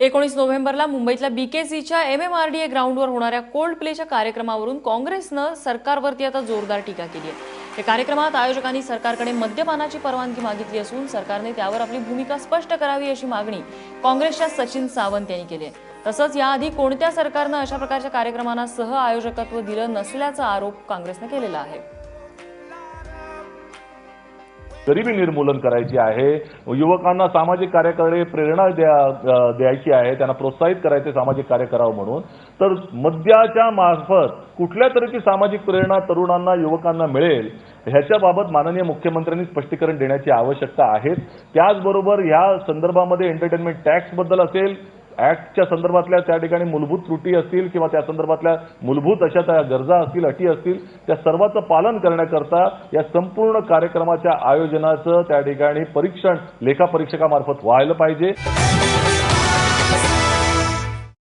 एकोणीस नोव्हेंबरला मुंबईतल्या बीकेसीच्या M M R D A ग्राउंडवर होणाऱ्या कोल्ड प्लेच्या कार्यक्रमावरून काँग्रेसनं सरकारवरती आता जोरदार टीका केली आहे. या कार्यक्रमात आयोजकांनी सरकारकडे मद्यपानाची परवानगी मागितली असून सरकारने त्यावर आपली भूमिका स्पष्ट करावी अशी मागणी काँग्रेसच्या सचिन सावंत यांनी केली आहे. तसंच याआधी कोणत्या सरकारनं अशा प्रकारच्या कार्यक्रमांना सह आयोजकत्व दिलं नसल्याचा आरोप काँग्रेसनं केलेला आहे. गरिबी निर्मूलन करायची आहे. युवकांना सामाजिक कार्याकडे प्रेरणा द्या द्यायची आहे. त्यांना प्रोत्साहित करायचे सामाजिक कार्य करावं म्हणून. तर मद्याच्या मार्फत कुठल्या तऱ्हेची सामाजिक प्रेरणा तरुणांना युवकांना मिळेल ह्याच्याबाबत माननीय मुख्यमंत्र्यांनी स्पष्टीकरण देण्याची आवश्यकता आहे. त्याचबरोबर ह्या संदर्भामध्ये एंटरटेनमेंट टॅक्सबद्दल असेल ऍक्टच्या संदर्भातल्या त्या ठिकाणी मूलभूत त्रुटी असतील किंवा त्या संदर्भातल्या मूलभूत अशा त्या गरजा असतील अटी असतील त्या सर्वांचं पालन करण्याकरता या संपूर्ण कार्यक्रमाच्या आयोजनाचं त्या ठिकाणी परीक्षण लेखापरीक्षकामार्फत व्हायला पाहिजे.